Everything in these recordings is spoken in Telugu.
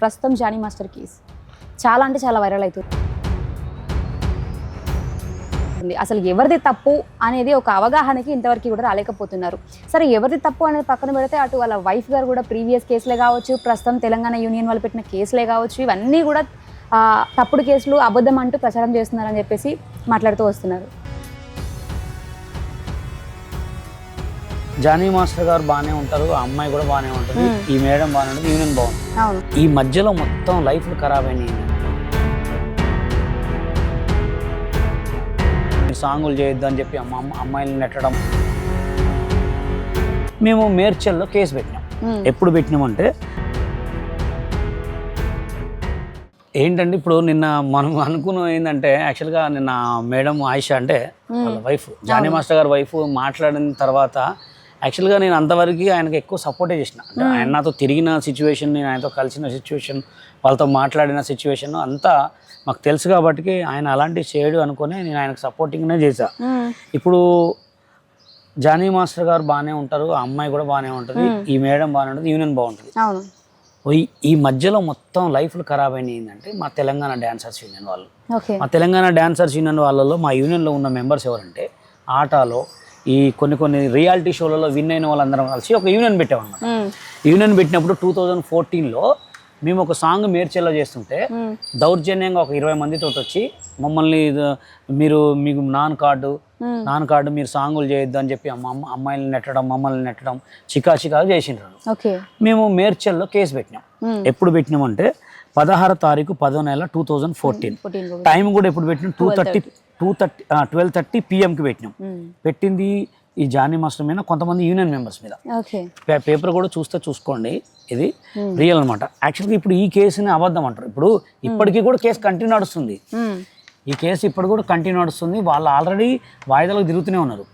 ప్రస్తుతం జానీ మాస్టర్ కేస్. చాలా అంటే చాలా వైరల్ అవుతుంది అసలు ఎవరిది తప్పు అనేది ఒక అవగాహనకి ఇంతవరకు కూడా రాలేకపోతున్నారు. సరే ఎవరిది తప్పు అనేది పక్కన పెడితే అటు వాళ్ళ వైఫ్ గారు కూడా ప్రీవియస్ కేసులే కావచ్చు ప్రస్తుతం తెలంగాణ యూనియన్ వాళ్ళు పెట్టిన కేసులే కావచ్చు ఇవన్నీ కూడా తప్పుడు కేసులు అబద్ధం అంటూ ప్రచారం చేస్తున్నారని చెప్పేసి మాట్లాడుతూ వస్తున్నారు. జానీ మాస్టర్ గారు బాగానే ఉంటారు ఆ అమ్మాయి కూడా బాగానే ఉంటుంది. ఈ మేడం బాగానే ఉంటుంది యూనియన్ బాగుంది ఈ మధ్యలో మొత్తం లైఫ్లు ఖరాబ్ అయినాయి. సాంగులు చేయొద్దు అని చెప్పి అమ్మ అమ్మ- అమ్మాయిలను నెట్టడం. మేము మేడ్చల్లో కేసు పెట్టినాం. ఎప్పుడు పెట్టినామంటే ఏంటంటే ఇప్పుడు నిన్న మనం అనుకున్న ఏంటంటే యాక్చువల్గా నిన్న మేడం ఆయిషా అంటే వాళ్ళ వైఫ్ జానీ మాస్టర్ గారి వైఫ్ మాట్లాడిన తర్వాత యాక్చువల్గా నేను అంతవరకు ఆయనకి ఎక్కువ సపోర్టే చేసిన. అంటే ఆయన నాతో తిరిగిన సిచ్యువేషన్ నేను ఆయనతో కలిసిన సిచ్యువేషన్ వాళ్ళతో మాట్లాడిన సిచ్యువేషన్ అంతా మాకు తెలుసు కాబట్టి ఆయన అలాంటి చేయడు అనుకొని నేను ఆయనకు సపోర్టింగ్నే చేశా. మ్మ్. ఇప్పుడు జానీ మాస్టర్ గారు బాగానే ఉంటారు ఆ అమ్మాయి కూడా బాగానే ఉంటుంది ఈ మేడం బాగానే ఉంటుంది యూనియన్ బాగుంటుంది. ఈ- మధ్యలో మొత్తం లైఫ్లు ఖరాబ్ అయినాయి ఏంటంటే మా తెలంగాణ డాన్సర్స్ యూనియన్ వాళ్ళు. మా తెలంగాణ డాన్సర్స్ యూనియన్ వాళ్ళలో మా యూనియన్లో ఉన్న మెంబర్స్ ఎవరంటే ఆటాలో ఈ కొన్ని కొన్ని రియాలిటీ షోలలో విన్ అయిన వాళ్ళందరం కలిసి ఒక యూనియన్ పెట్టామన్నమాట. యూనియన్ పెట్టినప్పుడు టూ థౌజండ్ ఫోర్టీన్లో మేము ఒక సాంగ్ మేడ్చెల్లో చేస్తుంటే. దౌర్జన్యంగా ఒక ఇరవై మందితో వచ్చి మమ్మల్ని మీరు మీకు నాన్ కార్డు. నాన్ కార్డు మీరు సాంగులు చేయొద్దు అని చెప్పి అమ్మ అమ్మ- అమ్మాయిలను నెట్టడం మమ్మల్ని నెట్టడం చికా చికా చేసిండ్రు ఓకే మేము మేడ్చల్లో కేసు పెట్టినాం. ఎప్పుడు పెట్టినామంటే పదహారు తారీఖు పదో నెల టూ థౌజండ్ ఫోర్టీన్. టైం కూడా ఎప్పుడు పెట్టినాం? Two thirty two thirty twelve thirty పిఎంకి పెట్టినాం. పెట్టింది ఈ జానీ మాస్టర్ మీద కొంతమంది యూనియన్ మెంబర్స్ మీద. పేపర్ కూడా చూస్తే చూసుకోండి. ఇది రియల్ అనమాట యాక్చువల్గా ఇప్పుడు ఈ కేసుని అబద్ధం అంటారు. ఇప్పుడు ఇప్పటికీ కూడా కేసు కంటిన్యూ నడుస్తుంది. ఈ కేసు ఇప్పుడు కూడా కంటిన్యూ నడుస్తుంది. వాళ్ళు ఆల్రెడీ వాయిదాలకు తిరుగుతూనే ఉన్నారు.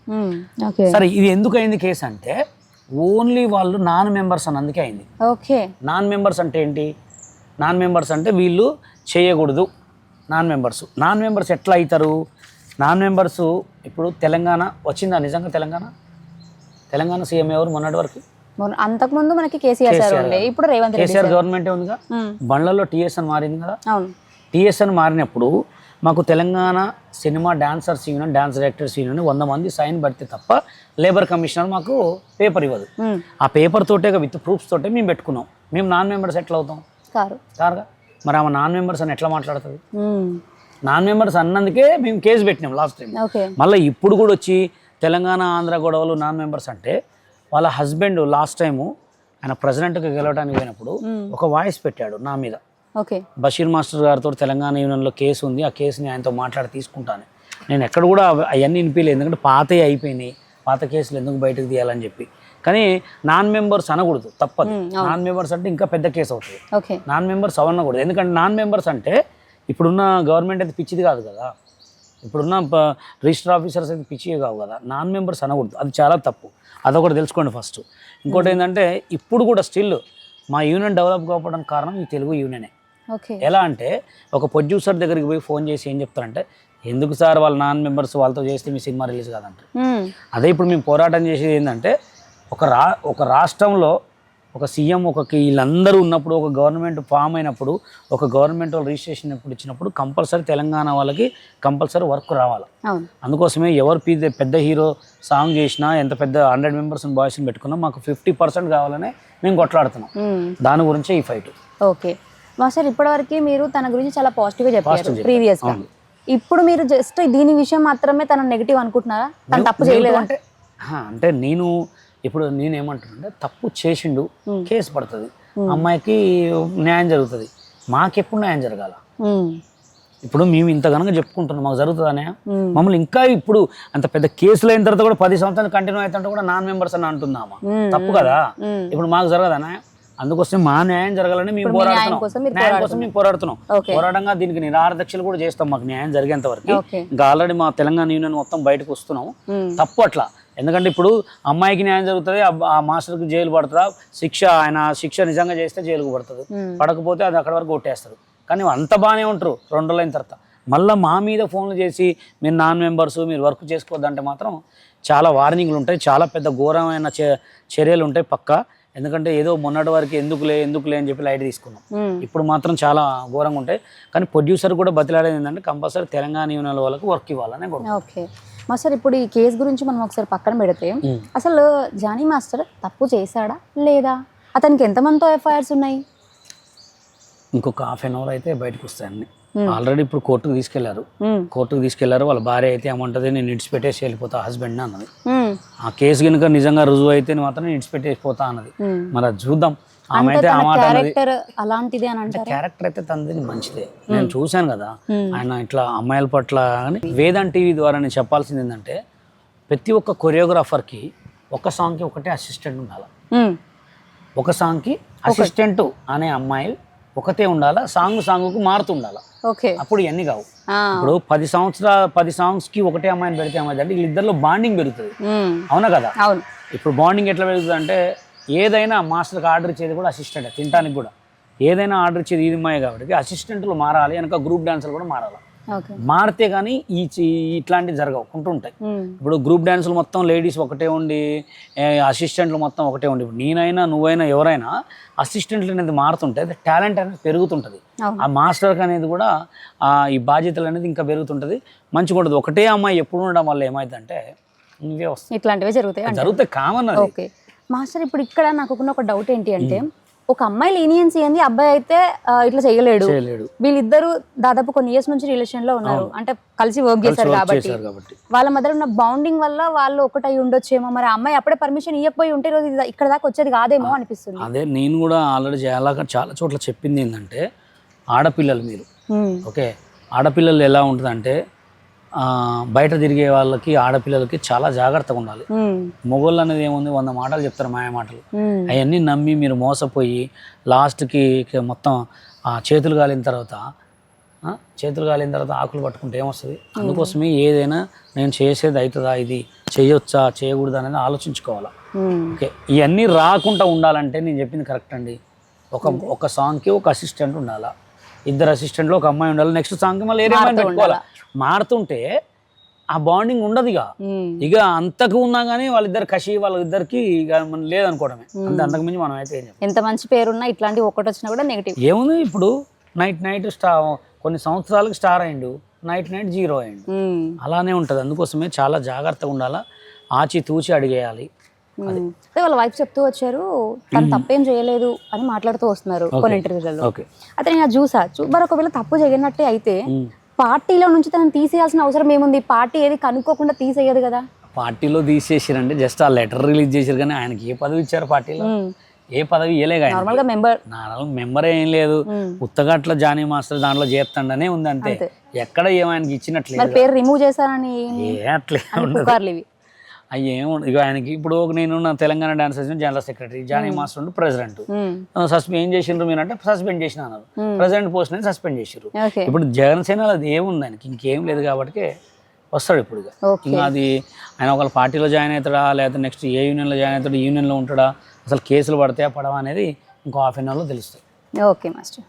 సరే ఇది ఎందుకు అయింది కేసు అంటే ఓన్లీ వాళ్ళు నాన్ మెంబర్స్ అని అందుకే అయింది. ఓకే నాన్ మెంబర్స్ అంటే ఏంటి? నాన్ మెంబర్స్ అంటే వీళ్ళు చేయకూడదు. నాన్ మెంబర్స్ నాన్ మెంబర్స్ ఎట్లా అవుతారు నాన్ మెంబర్స్ ఇప్పుడు తెలంగాణ వచ్చిందా? నిజంగా తెలంగాణ? తెలంగాణ సీఎం ఎవరు? మొన్నటి వరకు? అంతకుముందు మనకి కేసీఆర్ సార్ ఉండే. ఇప్పుడు రేవంత్ కేసీఆర్ గవర్నమెంటే ఉంది కదా? మ్మ్. బండ్లలో టీఎస్ఎన్ మారింది కదా? అవును. టీఎస్ఎన్ మారినప్పుడు మాకు Telangana cinema dancers union dance directors union వంద మంది సైన్ పడితే తప్ప లేబర్ కమిషనర్ మాకు పేపర్ ఇవ్వదు. ఆ పేపర్ తోటే విత్ ప్రూఫ్స్ తోటే మేము పెట్టుకున్నాం. మేము నాన్ మెంబర్స్ ఎట్లా అవుతాం? కారు కారుగా? మరి ఆమె నాన్ మెంబర్స్ అని ఎట్లా మాట్లాడుతుంది. నాన్ మెంబర్స్ అన్నందుకే మేము కేసు పెట్టినాం లాస్ట్ టైం. మళ్ళీ ఇప్పుడు కూడా వచ్చి తెలంగాణ ఆంధ్ర గొడవలు నాన్ మెంబర్స్ అంటే వాళ్ళ హస్బెండ్ లాస్ట్ టైము ఆయన ప్రెసిడెంట్గా గెలవడానికి పోయినప్పుడు ఒక వాయిస్ పెట్టాడు నా మీద. ఓకే. బషీర్ మాస్టర్ గారితో తెలంగాణ యూనియన్లో కేసు ఉంది ఆ కేసుని ఆయనతో మాట్లాడి తీసుకుంటాను. నేను ఎక్కడ కూడా అవ- అవన్నీ వినిపించలేదు ఎందుకంటే పాతవి అయిపోయినాయి. పాత కేసులు ఎందుకు బయటకు తీయాలని చెప్పి. కానీ నాన్ మెంబర్స్ అనకూడదు తప్పదు. నాన్ మెంబర్స్ అంటే ఇంకా పెద్ద కేసు అవుతుంది. ఓకే. నాన్ మెంబర్స్ అవన్నకూడదు ఎందుకంటే నాన్ మెంబర్స్ అంటే ఇప్పుడున్న గవర్నమెంట్ అయితే పిచ్చిది కాదు కదా. ఇప్పుడున్న రిజిస్టర్ ఆఫీసర్స్ అయితే పిచ్చివి కావు కదా. నాన్ మెంబర్స్ అనకూడదు. అది చాలా తప్పు. అదొకటి తెలుసుకోండి ఫస్ట్ ఇంకోటి ఏంటంటే ఇప్పుడు కూడా స్టిల్ మా యూనియన్ డెవలప్ కావడానికి కారణం ఈ తెలుగు యూనియనే ఓకే. ఎలా అంటే ఒక ప్రొడ్యూసర్ దగ్గరికి పోయి ఫోన్ చేసి ఏం చెప్తారంటే ఎందుకు సార్ వాళ్ళ నాన్ మెంబర్స్ వాళ్ళతో చేస్తే మీ సినిమా రిలీజ్ కాదంటారు. అదే ఇప్పుడు మేము పోరాటం చేసేది ఏంటంటే ఒక రా ఒక రాష్ట్రంలో ఒక సీఎం ఒక వీళ్ళందరూ ఉన్నప్పుడు ఒక గవర్నమెంట్ ఫామ్ అయినప్పుడు ఒక గవర్నమెంట్ వాళ్ళు రిజిస్ట్రేషన్ ఎప్పుడు ఇచ్చినప్పుడు కంపల్సరీ తెలంగాణ వాళ్ళకి కంపల్సరీ వర్క్ రావాలి. అందుకోసమే ఎవరు పెద్ద పెద్ద హీరో సాంగ్ చేసినా ఎంత పెద్ద హండ్రెడ్ మెంబర్స్ బాయ్స్ని పెట్టుకున్నా మాకు ఫిఫ్టీ పర్సెంట్ కావాలని మేము కొట్లాడుతున్నాం. దాని గురించే ఈ ఫైట్. ఓకే. మాస్టర్ ఇప్పటివరకు మీరు తన గురించి చాలా పాజిటివ్గా చెప్పారు. ప్రీవియస్గా అవును. ఇప్పుడు మీరు జస్ట్ దీని విషయం మాత్రమే తన నెగిటివ్ అనుకుంటున్నారా? తను తప్పు చేయలేదు? అంటే అంటే నేను ఇప్పుడు నేను ఏమంటున్నా తప్పు చేసిండు కేసు పడుతుంది. అమ్మాయికి న్యాయం జరుగుతుంది. మాకెప్పుడు న్యాయం జరగాల? ఇప్పుడు మేము ఇంత గనక చెప్పుకుంటున్నాం మాకు జరుగుతుందనే మమ్మల్ని ఇంకా ఇప్పుడు అంత పెద్ద కేసులు అయిన తర్వాత కూడా పది సంవత్సరాలు కంటిన్యూ అవుతుంటే కూడా నాన్ మెంబర్స్ అని అంటున్నామా? తప్పు కదా? ఇప్పుడు మాకు జరగదనా అందుకోసం మా న్యాయం జరగాలని మేము పోరాడుతున్నాం. న్యాయం కోసం మేము పోరాడుతున్నాం. ఓకే. పోరాటంగా దీనికి నిరారదక్షలు కూడా చేస్తాం మాకు న్యాయం జరిగేంత వరకు. ఇంకా ఆల్రెడీ మా తెలంగాణ యూనియన్ మొత్తం బయటకు వస్తున్నాం. తప్పు అట్లా. ఎందుకంటే ఇప్పుడు అమ్మాయికి న్యాయం జరుగుతుంది ఆ- మాస్టర్కి జైలు పడుతుందా శిక్ష ఆయన శిక్ష నిజంగా చేస్తే జైలుకు పడుతుంది. పడకపోతే అది అక్కడ వరకు కొట్టేస్తారు. కానీ అంత బాగానే ఉంటారు రెండు రోజులైన తర్వాత. మళ్ళీ మా మీద ఫోన్లు చేసి మీరు నాన్ మెంబర్స్ మీరు వర్క్ చేసుకోవద్దంటే మాత్రం చాలా వార్నింగ్లు ఉంటాయి చాలా పెద్ద ఘోరమైన చర్యలు ఉంటాయి పక్క. ఎందుకంటే ఏదో మొన్నటి వరకు ఎందుకులే ఎందుకులే అని చెప్పి లైట్ తీసుకున్నాం. ఇప్పుడు మాత్రం చాలా ఘోరంగా ఉంటాయి. కానీ ప్రొడ్యూసర్ కూడా బతిలాడేది ఏంటంటే కంపల్సరీ తెలంగాణ యూనియన్ వాళ్ళకి వర్క్ ఇవ్వాలని కూడా ఓకే. మాస్టర్ ఇప్పుడు ఈ కేసు గురించి మనం ఒకసారి పక్కన పెడితే అసలు జానీ మాస్టర్ తప్పు చేశాడా? లేదా? అతనికి ఎంతమందితో ఎఫ్ఐఆర్స్ ఉన్నాయి? ఇంకొక హాఫ్ అన్ అవర్ అయితే బయటకు వస్తాయండి ఆల్రెడీ ఇప్పుడు కోర్టుకు తీసుకెళ్ళారు. కోర్టుకు తీసుకెళ్ళారు వాళ్ళ భార్య అయితే ఏమంటది నేను ఇడిచిపెట్టేసి వెళ్ళిపోతా హస్బెండ్ అన్నది. ఆ కేసు కనుక నిజంగా రుజువు అయితే మాత్రం ఇడిచిపెట్టేసిపోతా అన్నది. మరి చూద్దాం. అంటే క్యారెక్టర్ అలాంటిది అని అంటారు? క్యారెక్టర్ అయితే తనది మంచిదే. నేను చూశాను కదా ఆయన ఇట్లా అమ్మాయిల పట్ల వేదాంట్ టీవీ ద్వారా నేను చెప్పాల్సింది ఏంటంటే ప్రతి ఒక్క కొరియోగ్రాఫర్కి ఒక సాంగ్కి ఒకటే అసిస్టెంట్ ఉండాలి? ఒక సాంగ్కి అసిస్టెంట్ అనే అమ్మాయి ఒకతే ఉండాలా? సాంగ్ సాంగ్కు మారుతూ ఉండాలి? ఓకే. అప్పుడు ఇవన్నీ కావు. ఇప్పుడు పది సంవత్సరాల పది సాంగ్స్కి ఒకటే అమ్మాయిని పెడితే ఏమైంది అంటే వీళ్ళిద్దరిలో బాండింగ్ పెరుగుతుంది. అవునా కదా? అవును. ఇప్పుడు బాండింగ్ ఎట్లా పెరుగుతుంది అంటే ఏదైనా మాస్టర్కి ఆర్డర్ ఇచ్చేది కూడా అసిస్టెంట్ తినడానికి కూడా. ఏదైనా ఆర్డర్ ఇచ్చేది ఇది మాయ కాబట్టి అసిస్టెంట్లు మారాలి వెనక గ్రూప్ డాన్సులు కూడా మారాలి. మారితే కానీ ఈ ఇట్లాంటివి జరగవు ఉంటుంటాయి. ఇప్పుడు గ్రూప్ డాన్సులు మొత్తం లేడీస్ ఒకటే ఉండి అసిస్టెంట్లు మొత్తం ఒకటే ఉండి ఇప్పుడు నేనైనా నువ్వైనా ఎవరైనా అసిస్టెంట్లు అనేది మారుతుంటే టాలెంట్ అనేది పెరుగుతుంటుంది. ఆ మాస్టర్కి అనేది కూడా ఆ, ఈ బాధ్యతలు అనేది ఇంకా పెరుగుతుంటుంది. మంచిగా ఉంటుంది ఒకటే అమ్మాయి ఎప్పుడు ఉండడం వల్ల ఏమైందంటే ఇవే వస్తాయి ఇట్లాంటివే జరుగుతాయి జరుగుతాయి కామన్ అది. ఓకే. మాస్టర్ ఇప్పుడు ఇక్కడ నాకు ఒక డౌట్ ఏంటి అంటే ఒక అమ్మాయి లీనియన్సీ ఏంది అబ్బాయి అయితే ఇట్లా చేయలేడు. వీళ్ళిద్దరు దాదాపు కొన్ని ఇయర్స్ నుంచి రిలేషన్లో ఉన్నారు. అంటే కలిసి వర్క్ చేశారు కాబట్టి. వాళ్ళ మధ్య ఉన్న బాండింగ్ వల్ల వాళ్ళు ఒకటై ఉండొచ్చేమో. మరి అమ్మాయి అప్పుడే పర్మిషన్ ఇవ్వకపోయి ఉంటే రోజు ఇక్కడ దాకా వచ్చేది కాదేమో అనిపిస్తుంది. అదే నేను కూడా ఆల్రెడీ చాలా చాలా చోట్ల చెప్పింది ఏంటంటే ఆడపిల్లలు మీరు. ఓకే? ఆడపిల్లలు ఎలా ఉంటుందంటే బయట తిరిగే వాళ్ళకి ఆడపిల్లలకి చాలా జాగ్రత్తగా ఉండాలి. మొగోళ్ళు అనేది ఏముంది? వంద మాటలు చెప్తారు మాయ మాటలు. అవన్నీ నమ్మి మీరు మోసపోయి లాస్ట్కి మొత్తం ఆ, చేతులు కాలిన తర్వాత చేతులు కాలిన తర్వాత ఆకులు పట్టుకుంటే ఏమొస్తుంది? అందుకోసమే ఏదైనా నేను చేసేది అవుతుందా ఇది? చేయొచ్చా? చేయకూడదా? అనేది ఆలోచించుకోవాలా. ఓకే. ఇవన్నీ రాకుండా ఉండాలంటే నేను చెప్పింది కరెక్ట్ అండి. ఒక ఒక సాంగ్కి ఒక అసిస్టెంట్ ఉండాలా? ఇద్దరు అసిస్టెంట్లు ఒక అమ్మాయి ఉండాలి. నెక్స్ట్ సాంగ్కి మళ్ళీ ఏరే అమ్మాయిని పెట్టుకోవాలా? మారుతుంటే ఆ బాండింగ్ ఉండదు ఇక ఇక అంతకు ఉన్నా కానీ వాళ్ళిద్దరు కషి వాళ్ళిద్దరికి ఇక మనం లేదనుకోవడమే. అంతే అంతకు మించి మనం అయితే ఎంత మంచి పేరున్నా ఇట్లాంటి ఒక్కటి వచ్చినా కూడా నెగిటివ్ ఏముంది ఇప్పుడు? నైట్ నైట్ స్టార్ కొన్ని సంవత్సరాలకు స్టార్ అయిండు. నైట్ నైట్ జీరో అయిండు. అలానే ఉంటుంది. అందుకోసమే చాలా జాగ్రత్తగా ఉండాలా? ఆచి తూచి అడిగేయాలి. అదే. వాళ్ళ వైఫ్ చెప్తూ వచ్చారు తను తప్పేం చేయలేదు అని మాట్లాడుతూ వస్తున్నారు కొన్ని ఇంటర్వ్యూలలో. అయితే నేను చూసా మరి ఒకవేళ తప్పు జరిగినట్టే అయితే పార్టీలో నుంచి తనని తీసేయాల్సిన అవసరం ఏముంది? పార్టీ ఏది కనుక్కోకుండా తీసేయదు కదా. పార్టీలో తీసేసారంటే జస్ట్ ఆ లెటర్ రిలీజ్ చేశారు కానీ ఆయనకి ఏ పదవి ఇచ్చారు పార్టీలో. ఏ పదవి నార్మల్గా మెంబర్ నార్మల్ మెంబర్ ఏం లేదు. ఉత్తగా అట్లా జానీ మాస్టర్ దాంట్లో చేస్తాడనే ఉంది అంతే. ఎక్కడ ఏం ఆయనకి ఇచ్చినట్లేదు. పేరు రిమూవ్ చేశారని అట్లే అవి ఏం ఇక ఆయనకి ఇప్పుడు నేను నా Telangana dance general secretary Jani master ఉండి ప్రెసిడెంట్. సస్పెండ్ ఏం చేసిండ్రు మీరు అంటే సస్పెండ్ చేసిన అన్నారు. ప్రెసిడెంట్ పోస్ట్ అనేది సస్పెండ్ చేసిర్రు. ఇప్పుడు జగన్సేన అది ఏముంది ఆయనకి? ఇంకేం లేదు కాబట్టి వస్తాడు ఇప్పుడు ఇక అది ఆయన ఒకళ్ళ పార్టీలో జాయిన్ అవుతాడా? లేకపోతే నెక్స్ట్ ఏ యూనియన్లో జాయిన్ అవుతాడు? యూనియన్లో ఉంటాడా? అసలు కేసులు పడతాయా? పడవా అనేది ఇంకో హాఫ్ అన్ అవర్లో తెలుస్తుంది ఓకే మాస్టర్.